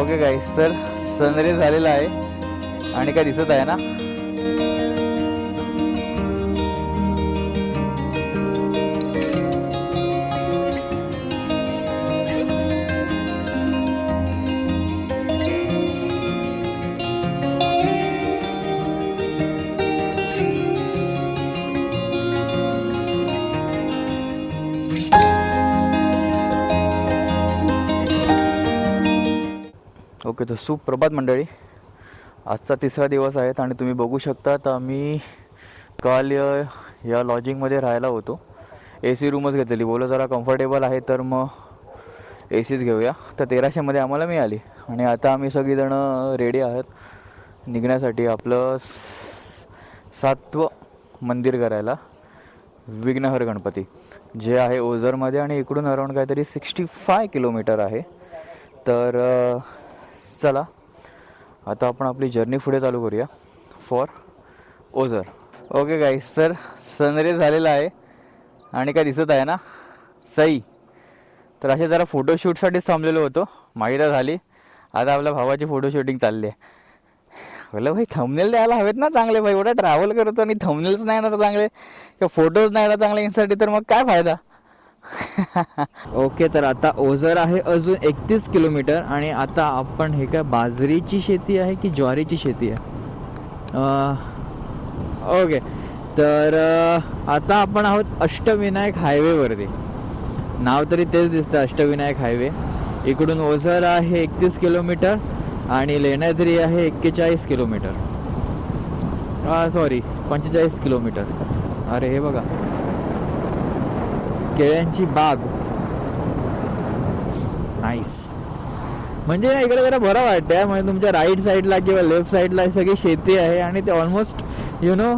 Okay गाईस तर sun rays झालेला आहे. आणि काय दिसत आहे ना? ओके तर सुप्रभात मंडळी. आजचा तिसरा दिवस आहे आणि तुम्ही बघू शकता तर आम्ही काल या- लॉजिंगमध्ये राहायला होतो. ए सी रूमच घेतलेली. बोला जरा कम्फर्टेबल आहे तर मग ए सीच घेऊया. तर तेराशेमध्ये आम्हाला मिळाली. आणि आता आम्ही सगळीजणं रेडी आहोत. निघण्यासाठी आपलं स- सातवं मंदिर करायला. विघ्नहर गणपती. जे आहे ओझरमध्ये आणि इकडून अराऊंड काहीतरी सिक्स्टी फाय किलोमीटर आहे. तर चला. आता आपण आपली जर्नी पुढे चालू करूया. फॉर ओझर ओके गाईस तर सनरेज झालेला आहे. आणि काय दिसत आहे ना? सई. तर असे जरा फोटोशूटसाठीच थांबलेलो होतो. माहिती झाली. आता आपल्या भावाची फोटोशूटिंग चालली आहे. बोला भाई थंबनेल द्यायला हवेत ना चांगले. भाई एवढा ट्रॅव्हल करतो आणि थंबनेल्स नाही येणार चांगले. किंवा फोटोज नाही येणार चांगले. यांसाठी तर मग काय फायदा? ओके तर आता ओझर आहे अजून एकतीस किलोमीटर आणि आता आपण हे काय बाजरीची शेती आहे की ज्वारीची शेती आहे? ओके तर आता आपण आहोत अष्टविनायक हायवेवरती नाव तरी तेच दिसतं अष्टविनायक हायवे. इकडून ओझर आहे एकतीस किलोमीटर आणि लेण्याद्री आहे एक्केचाळीस किलोमीटर. सॉरी पंचेचाळीस किलोमीटर. अरे हे बघा. केळ्यांची बाग. नाईस म्हणजे ना इकडे जरा बरं वाटतंय म्हणजे तुमच्या राईट साईडला किंवा लेफ्ट साईडला सगळी शेती आहे आणि ते ऑलमोस्ट यु नो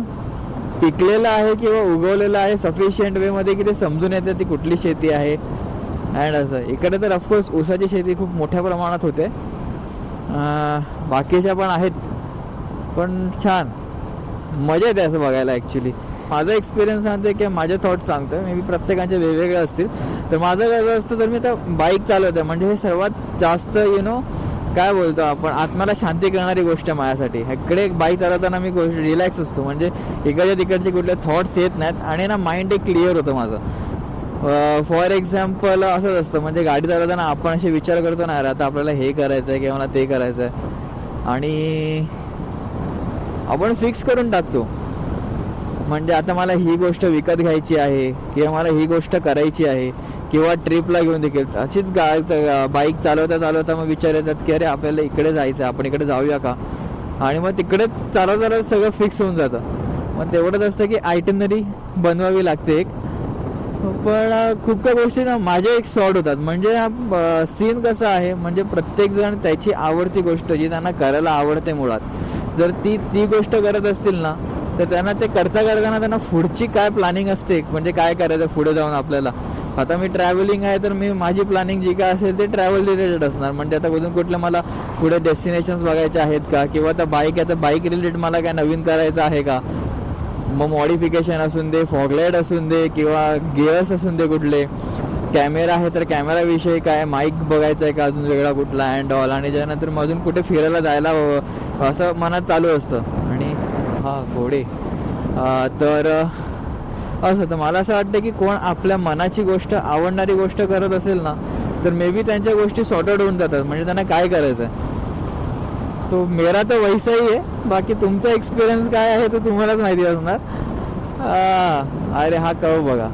पिकलेलं आहे किंवा उगवलेलं आहे सफिशियंट वेमध्ये की ते समजून येते ती कुठली शेती आहे. अँड असं. इकडे तर ऑफकोर्स ऊसाची शेती खूप मोठ्या प्रमाणात होते. बाकीच्या पण आहेत. पण छान. मजा येते असं बघायला ॲक्च्युली माझा एक्सपिरियन्स सांगते की माझे थॉट सांगतो मे बी प्रत्येकाचे वेगवेगळे असतील. तर माझं कसं असतं तर मी तर बाईक चालवते म्हणजे हे सर्वात जास्त यु नो काय बोलतो आपण आत्म्याला शांती करणारी गोष्ट माझ्यासाठी. इकडे बाईक चालवताना मी गोष्ट रिलॅक्स असतो. म्हणजे इकडच्या तिकडचे कुठले थॉट्स येत नाहीत आणि ना माइंड एक क्लिअर होतं माझं. फॉर एक्झाम्पल असंच असतं. म्हणजे गाडी चालवताना आपण असे विचार करतो ना "अरे, आता आपल्याला हे करायचं आहे किंवा मला ते करायचं आहे आणि आपण फिक्स करून टाकतो. म्हणजे आता मला ही गोष्ट विकत घ्यायची आहे किंवा मला ही गोष्ट करायची आहे किंवा ट्रिपला घेऊन देखील. अशीच गा बाईक चालवता चालवता मग विचार येतात की अरे आपल्याला इकडे जायचं आहे आपण इकडे जाऊया का? आणि मग तिकडेच चालत चालत सगळं फिक्स होऊन जातं. मग तेवढंच असतं की आयटनरी बनवावी लागते एक. पण खूप काही गोष्टी ना माझ्या एक सॉर्ट होतात. म्हणजे सीन कसं आहे म्हणजे प्रत्येक जण त्याची आवडती गोष्ट जी त्यांना करायला आवडते मुळात. जर ती ती गोष्ट करत असतील ना तर त्यांना ते करता करताना त्यांना पुढची काय प्लॅनिंग असते? म्हणजे काय करायचं पुढे जाऊन आपल्याला? आता मी ट्रॅव्हलिंग आहे तर मी माझी प्लॅनिंग जी काय असेल ते ट्रॅव्हल रिलेटेड असणार. म्हणजे आता अजून कुठलं मला पुढे डेस्टिनेशन्स बघायचे आहेत का? किंवा आता बाईक आहे तर बाईक रिलेटेड मला काय नवीन करायचं आहे का? मग मॉडिफिकेशन असून दे फॉगलाईट असून दे किंवा गिअर्स असून दे कुठले. कॅमेरा आहे तर कॅमेराविषयी काय माईक बघायचं आहे का अजून वेगळा कुठला? अँड ऑल आणि त्यानंतर मग अजून कुठे फिरायला जायला हवं असं मनात चालू असतं. हा घोडे. तर असं तर मला असं वाटतं की कोण आपल्या मनाची गोष्ट आवडणारी गोष्ट करत असेल ना तर मे बी त्यांच्या गोष्टी सॉर्ट होऊन जातात. म्हणजे त्यांना काय करायचं आहे तो मेरा तर वैसाही आहे. बाकी तुमचा एक्सपिरियन्स काय आहे तो तुम्हालाच माहिती असणार. अरे हा कव बघा.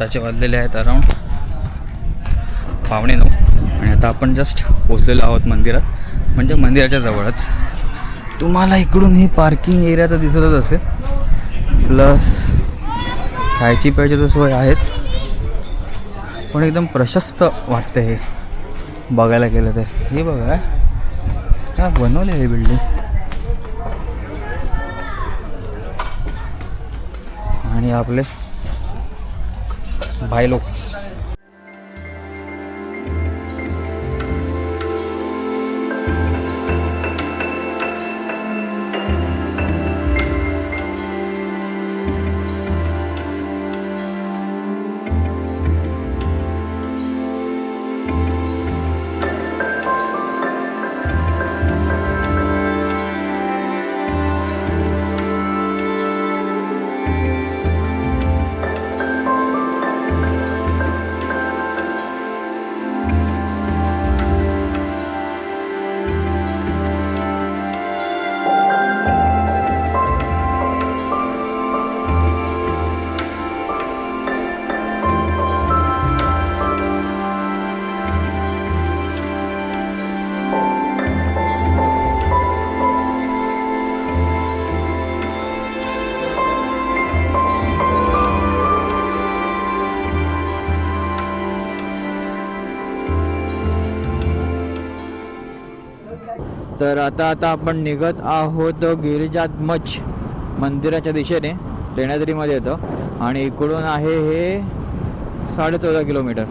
आत्ताचे वाजलेले आहेत अराऊंड पावणे नऊ. आणि आता आपण जस्ट पोचलेलो आहोत मंदिरात. म्हणजे मंदिराच्या जवळच. तुम्हाला इकडून ही पार्किंग एरिया तर दिसतच असेल. प्लस खायची प्यायची तर सोय आहेच. पण एकदम प्रशस्त वाटतं हे. बघायला गेलं तर. हे बघा. काय बनवले हे बिल्डिंग आणि आपले भाई लोक्स तर आता आता आपण निघत आहोत गिरिजात मच मंदिराच्या दिशेने लेण्याद्रीमध्ये येतं. आणि इकडून आहे हे साडे चौदा किलोमीटर.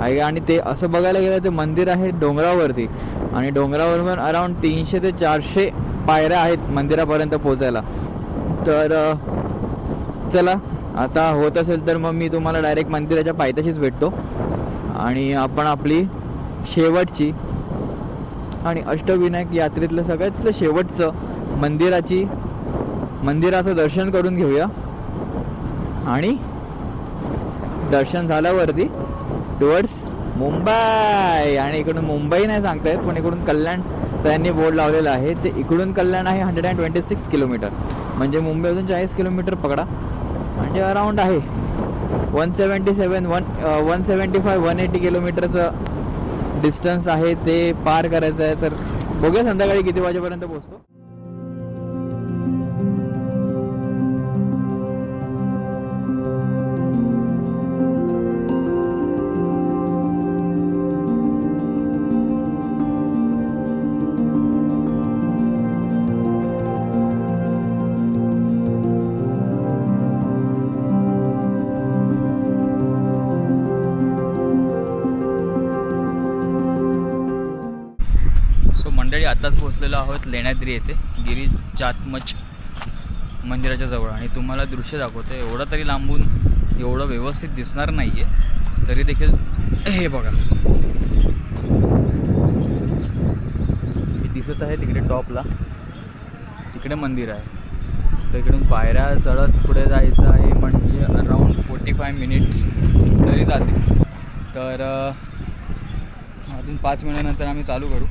आहे आणि ते असं बघायला गेलं ते मंदिर आहे डोंगरावरती. आणि डोंगरावरून अराऊंड तीनशे ते चारशे पायऱ्या आहेत मंदिरापर्यंत पोचायला तर चला आता होत असेल तर मग मी तुम्हाला डायरेक्ट मंदिराच्या पायथ्याशीच भेटतो. आणि आपण आपली शेवटची आणि अष्टविनायक यात्रेतलं सगळ्यातलं शेवटचं मंदिराची मंदिराचं दर्शन करून घेऊया. आणि दर्शन झाल्यावरती टुवर्ड्स मुंबई. आणि इकडून मुंबई नाही सांगता येत पण इकडून कल्याण यांनी बोर्ड लावलेला आहे. ते इकडून कल्याण आहे hundred and twenty six kilometer म्हणजे मुंबईमधून चाळीस किलोमीटर पकडा. म्हणजे अराऊंड आहे. One seventy seven one one seventy five one eighty किलोमीटरचं डिस्टन्स आहे ते पार करायचं आहे. तर बघूया संध्याकाळी किती वाजेपर्यंत पोहोचतो. आहोत लेण्याद्री येथे गिरी जातमच मंदिराच्या जवळ. आणि तुम्हाला दृश्य दाखवतं एवढं तरी लांबून एवढं व्यवस्थित दिसणार नाही आहे तरी देखील हे बघा. हे दिसत आहे तिकडे टॉपला. तिकडे मंदिर आहे. तर इकडून पायऱ्या चढत पुढे जायचं आहे म्हणजे अराऊंड फोर्टी फाय मिनिट्स तरी जाते तर अजून पाच मिनिटानंतर आम्ही चालू करू.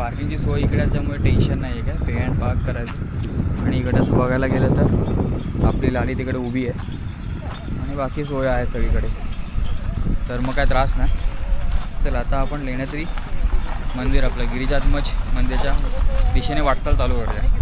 पार्किंगची सोय इकडे असल्यामुळे टेन्शन नाही आहे काय? पे अँड पार्क करायचं. आणि इकडे असं बघायला गेलं तर आपली लाडी तिकडे उभी आहे. आणि बाकी सोय आहे सगळीकडे. तर मग काय त्रास नाही. चल आता आपण लेण्यातरी मंदिर आपलं गिरिजात्मज मंदिरच्या दिशेने वाटचाल चालू करूया.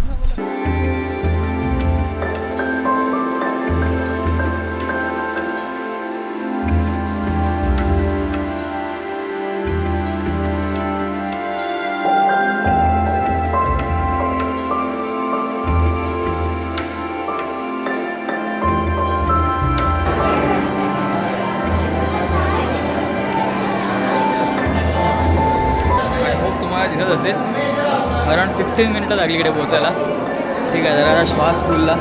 फिफ्टीन मिनिटं लागली इकडे पोचायला ठीक आहे जरा श्वास फुलला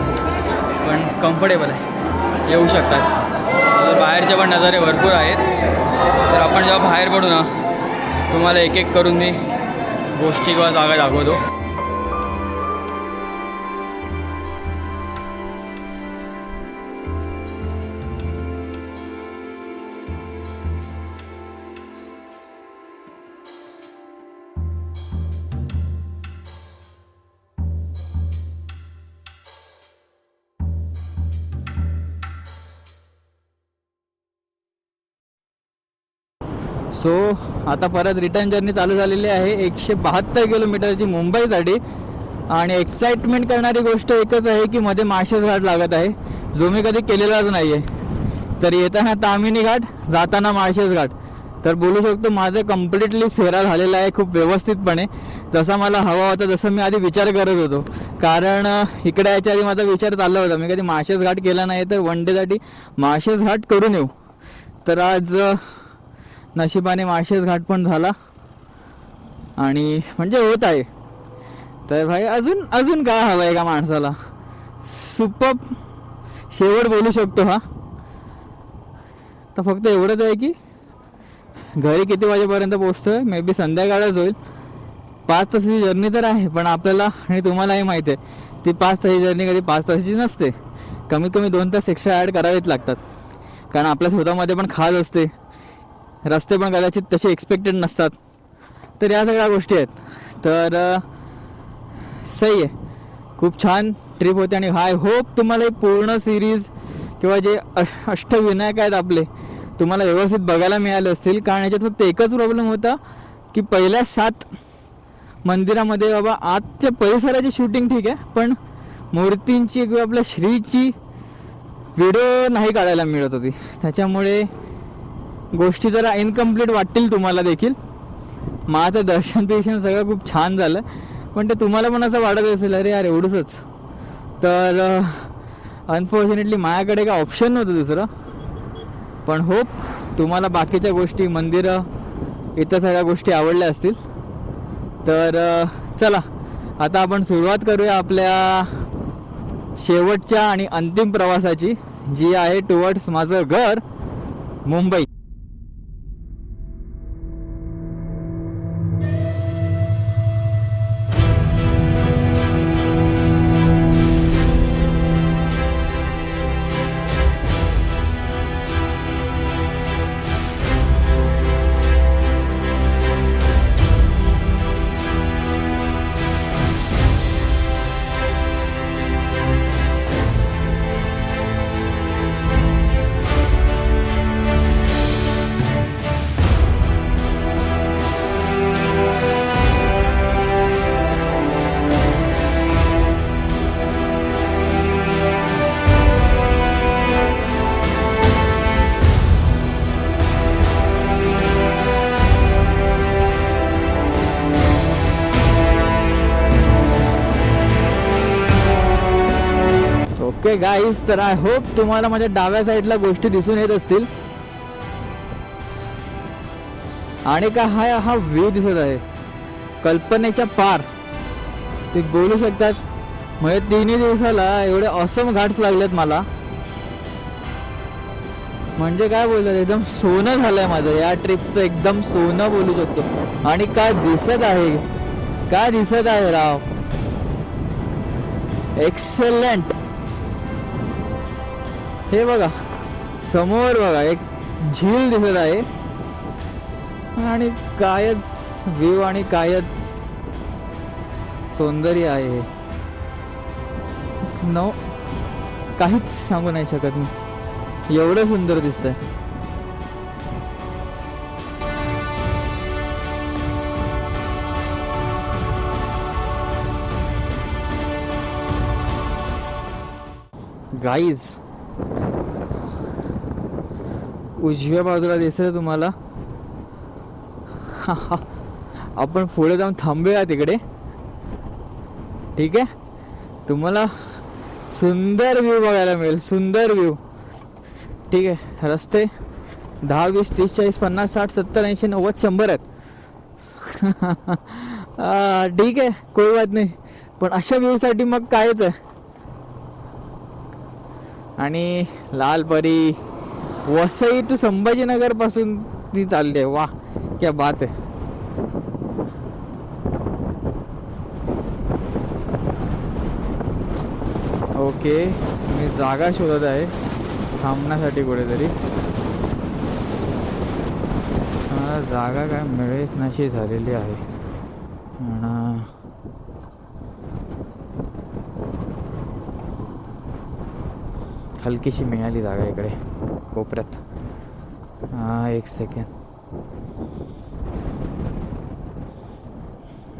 पण कम्फर्टेबल आहे. येऊ शकतात. बाहेरचे पण नजारे भरपूर आहेत. तर आपण जेव्हा बाहेर पडू ना तुम्हाला एक एक करून मी गोष्टी किंवा जागा दाखवतो. आता परत रिटर्न जर्नी चालू झालेली आहे. एकशे बहात्तर किलोमीटरची मुंबईसाठी. आणि एक्साइटमेंट करणारी गोष्ट एकच आहे की मध्ये माळशेज घाट लागत आहे. जो मी कधी केलेलाच नाही आहे तर येताना तामिनी घाट जाताना माळशेज घाट. तर बोलू शकतो माझं कम्प्लिटली फेरा झालेला आहे खूप व्यवस्थितपणे. जसा मला हवा होता जसं मी आधी विचार करत होतो. कारण इकडे याच्या आधी माझा विचार चालला होता. मी कधी माळशेज घाट केला नाही तर वन डेसाठी माळशेज घाट करून येऊ. तर आज नशिबाने माळशेज घाट पण झाला. आणि म्हणजे होत आहे. तर भाई अजून अजून काय हवं आहे का माणसाला? सुपर शेवट बोलू शकतो हा. तर फक्त एवढंच आहे की घरी किती वाजेपर्यंत पोहोचतोय? मे बी संध्याकाळच होईल. पाच तासाची जर्नी तर आहे पण आपल्याला आणि तुम्हालाही माहिती आहे ती पाच तासाची जर्नी कधी पाच तासाची नसते. कमीत कमी दोन तास एक्स्ट्रा ॲड करावेच लागतात. कारण आपल्या स्वतःमध्ये पण खाज असते. रस्ते पण कदाचित तसे एक्सपेक्टेड नसतात. तर या सगळ्या गोष्टी आहेत. तर सही आहे. खूप छान ट्रिप होते आणि आय होप तुम्हाला ही पूर्ण सिरीज किंवा जे अष्ट अष्टविनायक आहेत आपले तुम्हाला व्यवस्थित बघायला मिळाले असतील. कारण याच्यात फक्त एकच प्रॉब्लेम होता की पहिल्या सात मंदिरामध्ये बाबा आजच्या परिसराची शूटिंग ठीक आहे पण मूर्तींची किंवा आपल्या श्रीची व्हिडिओ नाही काढायला मिळत होती. त्याच्यामुळे गोष्टी जरा इनकम्प्लीट वाटतील तुम्हाला देखील. माझं दर्शन बिर्शन सगळं खूप छान झालं. पण ते तुम्हाला पण असं वाटत असेल अरे यार एवढंच तर अनफॉर्च्युनेटली माझ्याकडे काय ऑप्शन नव्हतं दुसरं. पण होप तुम्हाला बाकीच्या गोष्टी मंदिरं इतर सगळ्या गोष्टी आवडल्या असतील. तर चला. आता आपण सुरुवात करूया आपल्या शेवटच्या आणि अंतिम प्रवासाची जी आहे टुवर्ड्स माझं घर मुंबई. ओके गाईज तर आय होप तुम्हाला माझ्या डाव्या साईडला गोष्टी दिसून येत असतील. आणि का हा हा व्ह्यू दिसत आहे. कल्पनेच्या पार. ते बोलू शकतात. म्हणजे तिन्ही दिवसाला एवढे असम घाट्स लागलेत मला. म्हणजे काय बोलतात एकदम सोनं झालंय माझं. या ट्रिपचं एकदम सोनं बोलू शकतो. आणि काय दिसत आहे? काय दिसत आहे राव? एक्सलंट हे बघा समोर बघा एक झील दिसत आहे. आणि कायच व्ह्यू आणि कायच सौंदर्य आहे नो काहीच सांगू नाही शकत मी. एवढं सुंदर दिसतंय. गाईज उजव्या बाजूला दिसतंय तुम्हाला. आपण पुढे जाऊन थांबूया तिकडे. ठीक आहे? तुम्हाला सुंदर व्ह्यू बघायला मिळेल सुंदर व्ह्यू ठीक आहे? रस्ते दहा वीस तीस चाळीस पन्नास साठ सत्तर ऐंशी नव्वद शंभर आहेत. ठीक आहे. कोई बात नाही. पण अशा व्ह्यूसाठी मग कायच आहे? आणि लालपरी वसई टू संभाजीनगरपासून ती चालली आहे. वा क्या बात आहे. ओके मी जागा शोधत आहे. थांबण्यासाठी कुठेतरी. मला जागा काय मिळेल नशी झालेली आहे. आणि हलकीशी मिळाली जागा इकडे. कोपऱ्यात हां एक सेकंड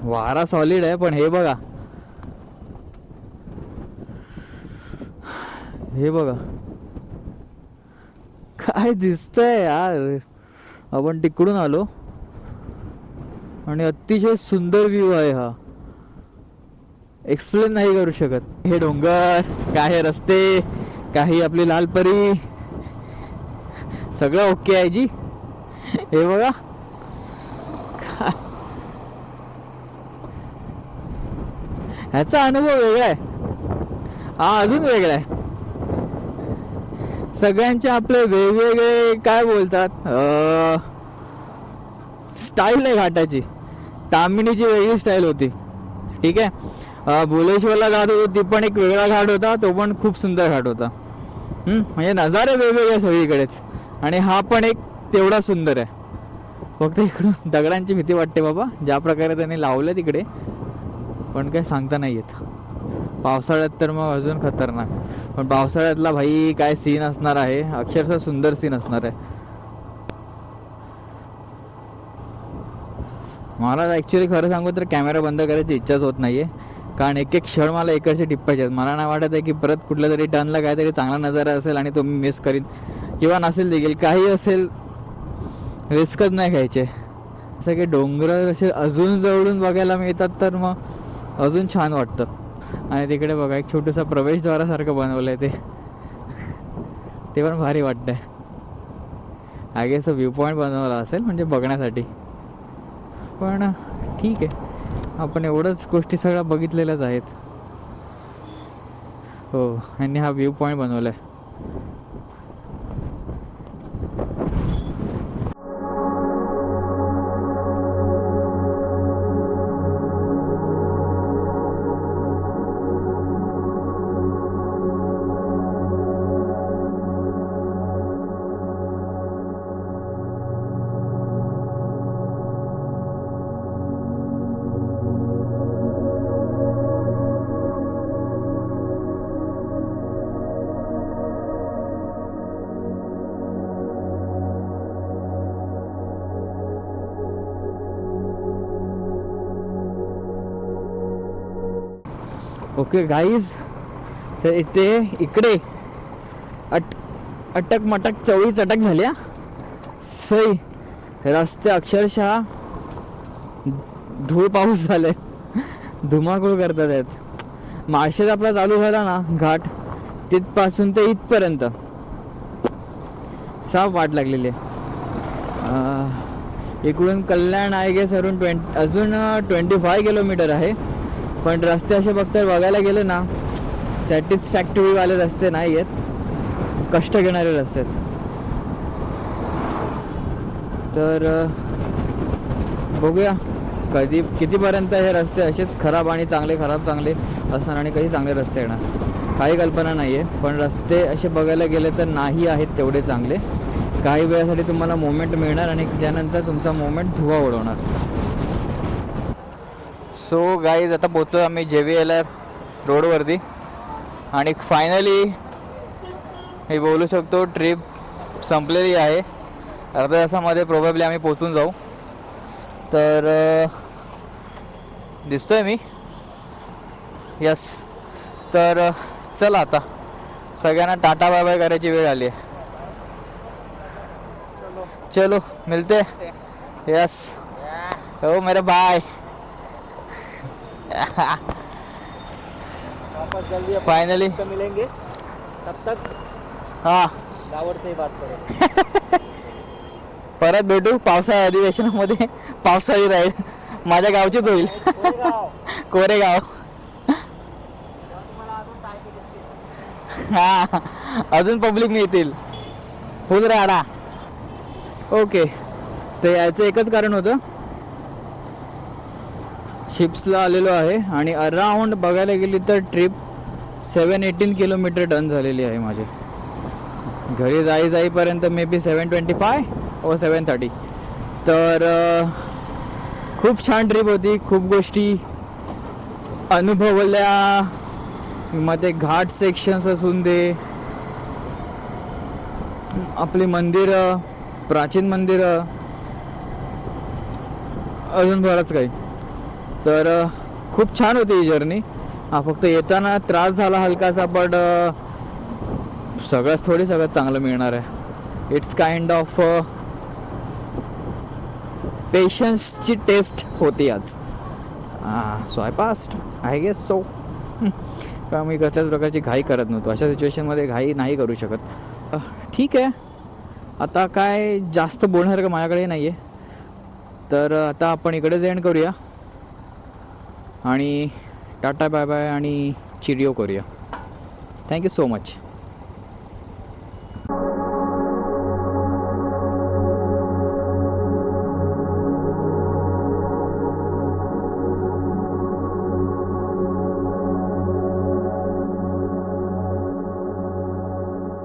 वारा सॉलिड आहे पण हे बघा. हे बघा. काय दिसतंय यार? आपण तिकडून आलो. आणि अतिशय सुंदर व्ह्यू आहे हा. एक्सप्लेन नाही करू शकत. हे डोंगर काही रस्ते काही आपली लाल परी. सगळं ओके आहे जी? हे बघा. ह्याचा अनुभव वेगळा आहे. हा अजून वेगळा आहे. सगळ्यांचे आपले वेगवेगळे काय बोलतात? स्टाईल आहे घाटाची. तामिणीची वेगळी स्टाईल होती. ठीक आहे? भुलेश्वरला घाट होतो ती पण एक वेगळा घाट होता तो पण खूप सुंदर घाट होता. म्हणजे नजारे वेगवेगळे सगळीकडेच. आणि हा पण एक तेवढा सुंदर आहे. फक्त इकडून दगडांची भीती वाटते बाबा ज्या प्रकारे त्यांनी लावलं तिकडे पण काय सांगता नाही येत. पावसाळ्यात तर मग अजून खतरनाक. पण पावसाळ्यातला भाई काय सीन असणार आहे? अक्षरशः सुंदर सीन असणार आहे. मला ॲक्च्युली खरं सांगू तर कॅमेरा बंद करायची इच्छाच होत नाहीये. कारण एक एक क्षण मला इकडचे टिप्पायचे आहेत मला नाही वाटत आहे की परत कुठल्या तरी टर्नला काहीतरी चांगला नजारा असेल आणि तो मी मिस करीन. किंवा नसेल देखील काही असेल रिस्कच नाही घ्यायचे. सगळे डोंगर असे अजून जवळून बघायला मिळतात तर मग अजून छान वाटतं. आणि तिकडे बघा एक छोटंसं प्रवेशद्वारासारखं बनवलं आहे ते. ते पण भारी वाटतं आहे आगे असं व्ह्यू पॉईंट बनवला असेल म्हणजे बघण्यासाठी. पण ठीक आहे. आपण एवढंच गोष्टी सगळ्या बघितलेल्याच आहेत. हो यांनी हा व्ह्यू पॉईंट बनवला आहे ओके गाईज तर इथे इकडे अट अटक मटक चवळी चटक झाल्या सई रस्ते अक्षरशः धूळ पाऊस झाले. धुमाकूळ करतात आहेत. माळशेज आपला चालू झाला ना घाट तिथपासून ते इथपर्यंत. साफ वाट लागलेली आहे. इकडून Kalyan I guess around twenty अजून ट्वेंटी फाय किलोमीटर आहे. पण रस्ते असे फक्त बघायला गेलं ना सॅटिस्फॅक्टरीवाले रस्ते नाही आहेत. कष्ट घेणारे रस्ते आहेत. तर बघूया. कधी कितीपर्यंत हे रस्ते असेच खराब आणि चांगले खराब चांगले असणार आणि कधी चांगले रस्ते येणार. काही कल्पना नाही आहे पण रस्ते असे बघायला गेले तर नाही आहेत तेवढे चांगले. काही वेळासाठी तुम्हाला मोमेंट मिळणार आणि त्यानंतर तुमचा मोमेंट धुवा उडवणार सो गाईज आता पोचलो आम्ही जे व्ही एल आर रोडवरती. आणि फायनली मी बोलू शकतो ट्रिप संपलेली आहे. अर्ध्या तासामध्ये प्रोबेबली आम्ही पोचून जाऊ. तर अं, दिसतोय मी. यस तर चला आता. सगळ्यांना टाटा बाय बाय करायची वेळ आली आहे. चलो. मिलते यस हो मेरे बाय वापस जल्दी अपन मिलेंगे। तब तक हा। दावर से ही बात करें। परत भेटू पावसाळ्या अधिवेशनामध्ये पावसाळी राहील. माझ्या गावचीच होईल. कोरेगाव. हा. अजून पब्लिक मिळतील फुल राडा ओके तर याचं एकच कारण होतं. हिप्सला आलेलो आहे आणि अराउंड बघायला गेली तर trip seven eighteen kilometer done झालेली आहे माझी. घरी जाई जाईपर्यंत maybe seven twenty five व सेवन थर्टी तर खूप छान ट्रिप होती खूप गोष्टी अनुभवल्या. मग ते घाट सेक्शन्स असून दे. आपली मंदिरं प्राचीन मंदिरं. अजून बरंच काही. तर खूप छान होती ही जर्नी हा फक्त येताना त्रास झाला हलकासा बट सगळंच थोडी सगळं चांगलं मिळणार आहे. इट्स काइंड ऑफ पेशन्सची टेस्ट होती आज. So I passed I guess so का मी कसल्याच प्रकारची घाई करत नव्हतो. अशा सिच्युएशनमध्ये घाई नाही करू शकत. ठीक आहे. आता काय जास्त बोलण्यासारखं माझ्याकडे नाही आहे तर आता आपण इकडेच एंड करूया. आणि टाटा बाय बाय आणि चिरियो करूया. Thank you so much